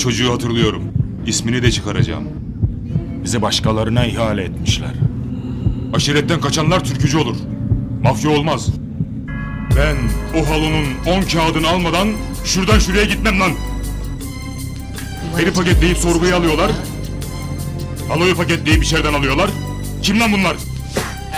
çocuğu hatırlıyorum. İsmini de çıkaracağım. Bizi başkalarına ihale etmişler. Aşiretten kaçanlar türkücü olur. Mafya olmaz. Ben o halonun on kağıdını almadan şuradan şuraya gitmem lan. Beni paketleyip sorguya alıyorlar. Haloyu paketleyip içeriden alıyorlar. Kim lan bunlar?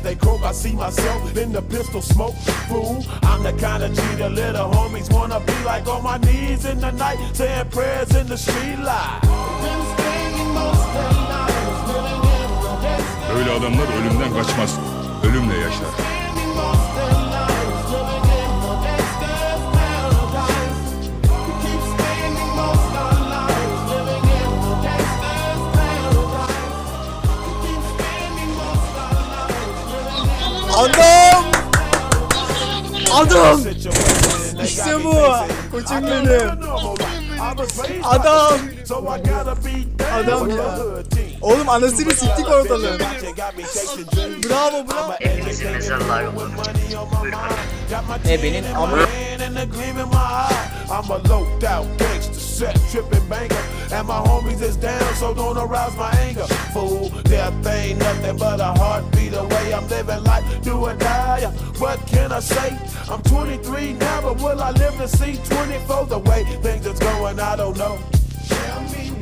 As they croak, I see myself in the pistol smoke. Fool, I'm the kind of G little homies wanna be like on my knees in the night, saying prayers in the street light. Böyle adamlar ölümden kaçmaz. Ölümle yaşar. Adam! Adam! İşte bu. Koçum benim. Adam! Adam ya. Oğlum anasını siktik ortalığı. Bravo bravo. Olmuş. Buyurun. Ebenin amı. I'm a loped out gangster, set tripping banger, and my homies is down, so don't arouse my anger. Fool, death ain't nothing but a heartbeat away. I'm living life, do or die. What can I say? I'm 23 now, but will I live to see 24? The way things is going, I don't know. Tell me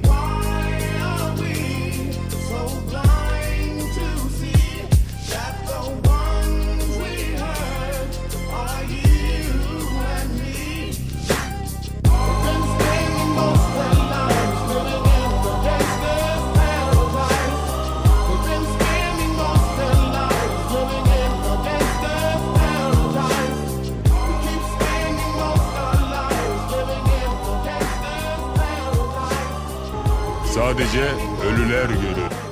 Sadece ölüler görür.